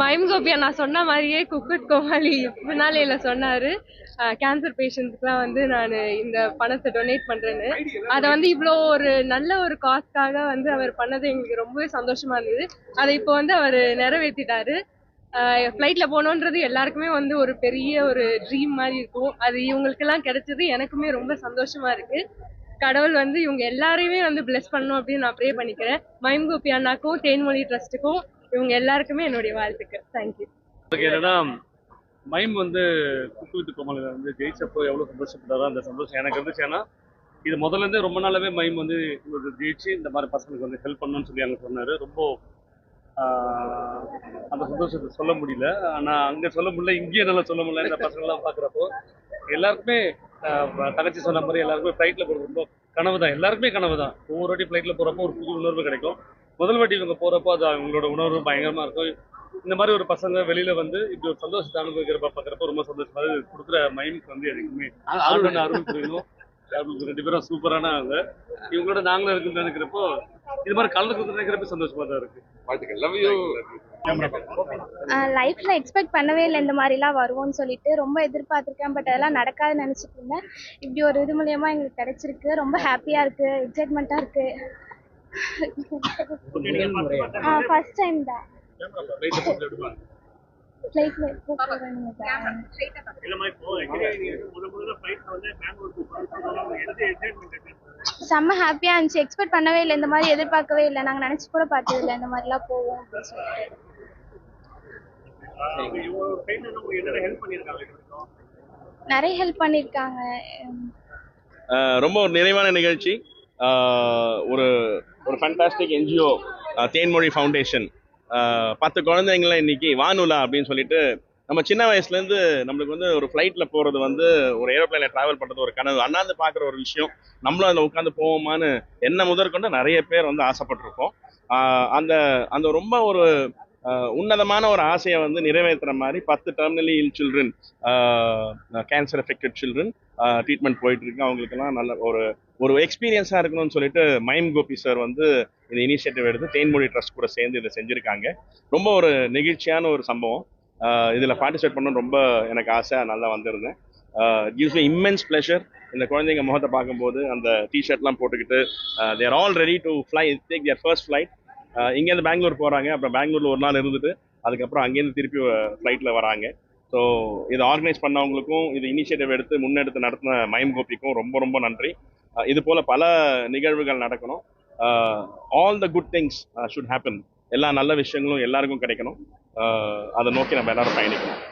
மயம் கோபியா நான் சொன்ன மாதிரியே குக்குட் கோமாளி பின்னாலேல சொன்னாரு. கேன்சர் பேஷண்ட்ஸ்க்குலாம் வந்து நான் இந்த பணத்தை டொனேட் பண்றேன்னு. அதை வந்து இவ்வளோ ஒரு நல்ல ஒரு காஸ்க்காக வந்து அவர் பண்ணது எங்களுக்கு ரொம்பவே சந்தோஷமா இருந்தது. அதை இப்போ வந்து அவர் நிறைவேற்றிட்டாரு ஃப்ளைட்டில் போகணுன்றது எல்லாருக்குமே வந்து ஒரு பெரிய ஒரு ட்ரீம் மாதிரி இருக்கும். அது இவங்களுக்கெல்லாம் கிடைச்சது. எனக்குமே ரொம்ப சந்தோஷமா இருக்கு. கடவுள் வந்து இவங்க எல்லாரையுமே வந்து bless பண்ணணும் அப்படின்னு நான் ப்ரே பண்ணிக்கிறேன். மைம் கோபி அண்ணாக்கும் தேன்மொழி ட்ரஸ்ட்டுக்கும் இவங்க எல்லாருக்குமே என்னுடைய வாழ்த்துக்கு தேங்க்யூ ஓகே என்னன்னா மைம் வந்து குக்கு வித்து கோமலில் வந்து ஜெயிச்சப்போ எவ்வளோ சந்தோஷப்பட்டாரோ அந்த சந்தோஷம் எனக்கு இருந்துச்சு. ஏன்னா இது முதல்ல இருந்து ரொம்ப நாளாவே மைம் வந்து இவரு ஜெயிச்சு இந்த மாதிரி பசங்களுக்கு வந்து ஹெல்ப் பண்ணணும்னு சொல்லி அங்கே சொன்னார். ரொம்ப ஆஹ், அந்த சந்தோஷத்தை சொல்ல முடியல. ஆனால் அங்கே சொல்ல முடியல இங்கேயே நல்லா சொல்ல முடியல. இந்த பசங்கள்லாம் பார்க்குறப்போ எல்லாருக்குமே ஆஹ், தங்கச்சி சொன்ன மாதிரி எல்லாருக்குமே ஃப்ளைட்டில் போகிறது ரொம்ப கனவு தான் எல்லாருக்குமே கனவு தான் ஒவ்வொரு வாட்டி ஃப்ளைட்டில் போகிறப்போ ஒரு புது உணர்வு கிடைக்கும். முதல் வாட்டி இவங்க போகிறப்போ அது அவங்களோட உணர்வு பயங்கரமாக இருக்கும். இந்த மாதிரி ஒரு பசங்க வெளியில வந்து இப்படி ஒரு சந்தோஷத்தை அனுபவிக்கிறப்ப பார்க்குறப்ப ரொம்ப சந்தோஷமா அது கொடுக்குற மைம்க்கு வந்து எனக்குமே அருள் அருள் புரியணும் ரெண்டு பேரும் சூப்பரான அவங்க இவங்களோட நாங்களும் இருக்குன்னு நினைக்கிறப்போ இது மாதிரி கலந்து கொடுத்து நினைக்கிறப்ப சந்தோஷமா தான் இருக்கு. வாழ்த்துக்கள். லவ் யூ லைஃப்ல எக்ஸ்பெக்ட் பண்ணவே இல்லை இந்த மாதிரிலாம் வருவோம்னு சொல்லிட்டு ரொம்ப எதிர்பார்த்துருக்கேன். பட் அதெல்லாம் நடக்காதுன்னு நினச்சிட்டு இருந்தேன். இப்படி ஒரு இது மூலியமா எங்களுக்கு கிடைச்சிருக்கு. ரொம்ப ஹாப்பியா இருக்கு. எக்ஸைட்மெண்ட்டாக இருக்கு. ஃபர்ஸ்ட் டைம் தான். ஃப்ளைட்ல செம்ம ஹாப்பியா இருந்துச்சு. எக்ஸ்பெக்ட் பண்ணவே இல்லை. இந்த மாதிரி எதிர்பார்க்கவே இல்லை. நாங்க நினைச்சு கூட பார்த்தது இல்லை. இந்த மாதிரிலாம் போவோம் அப்படின்னு சொல்லிட்டு. நிறைய ஹெல்ப் பண்ணியிருக்காங்க. ரொம்ப ஒரு நிறைவான நிகழ்ச்சி. ஒரு ஒரு ஃபண்டாஸ்டிக் என்ஜிஓ தேன்மொழி ஃபவுண்டேஷன் பத்து குழந்தைங்களை இன்னைக்கு வானுலா அப்படின்னு சொல்லிட்டு நம்ம சின்ன வயசுலேருந்து நம்மளுக்கு வந்து ஒரு ஃப்ளைட்டில் போகிறது வந்து ஒரு ஏரோப்ளைனில் ட்ராவல் பண்ணுறது ஒரு கனவு. அண்ணாந்து பார்க்குற ஒரு விஷயம் நம்மளும் அதில் உட்காந்து போவோமான்னு என்ன முதற்கொண்டு நிறைய பேர் வந்து ஆசைப்பட்டிருக்கோம். அந்த அந்த ரொம்ப ஒரு உன்னதமான ஒரு ஆசையை வந்து நிறைவேற்றுற மாதிரி பத்து terminally ill children cancer affected children treatment போயிட்டு இருக்கு அவங்களுக்கெல்லாம் நல்ல ஒரு ஒரு எக்ஸ்பீரியன்ஸாக இருக்கணும்னு சொல்லிட்டு மைம் கோபி சார் வந்து இந்த இனிஷியேட்டிவ் எடுத்து தேன்மொழி ட்ரஸ்ட் கூட சேர்ந்து இதை செஞ்சுருக்காங்க. ரொம்ப ஒரு நெகிழ்ச்சியான ஒரு சம்பவம். இதில் பார்ட்டிசிபேட் பண்ணணும் ரொம்ப எனக்கு ஆசை. நல்லா வந்திருந்தேன். கிவ்ஸ் மீ இம்மென்ஸ் ப்ளஷர் இந்த குழந்தைங்க முகத்தை பார்க்கும்போது அந்த டிஷர்ட்லாம் போட்டுக்கிட்டு there all ready to fly take their first flight இங்கேருந்து பெங்களூர் போகிறாங்க அப்புறம் பெங்களூரில் ஒரு நாள் இருந்துட்டு அதுக்கப்புறம் அங்கேருந்து திருப்பி ஃப்ளைட்டில் வராங்க. ஸோ இதை ஆர்கனைஸ் பண்ணவங்களுக்கும் இது இனிஷியேட்டிவ் எடுத்து முன்னெடுத்து நடத்தின மயம் கோபிக்கும் ரொம்ப ரொம்ப நன்றி. இது போல் பல நிகழ்வுகள் நடக்கணும். All the good things should happen எல்லா நல்ல விஷயங்களும் எல்லாருக்கும் கிடைக்கணும். அதை நோக்கி நம்ம எல்லாரும் பயணிக்கணும்.